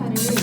자료를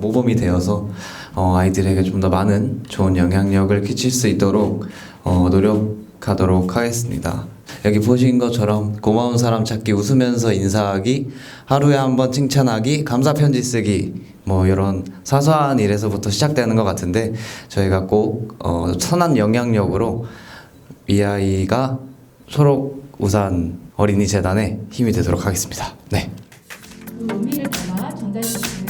모범이 되어서 어, 아이들에게 좀 더 많은 좋은 영향력을 끼칠 수 있도록 어, 노력하도록 하겠습니다. 여기 보신 것처럼 고마운 사람 찾기, 웃으면서 인사하기, 하루에 한 번 칭찬하기, 감사 편지 쓰기, 뭐 이런 사소한 일에서부터 시작되는 것 같은데 저희가 꼭 어, 선한 영향력으로 이 아이가 초록 우산 어린이 재단에 힘이 되도록 하겠습니다. 네. 그 의미를 담아 전달해 주시는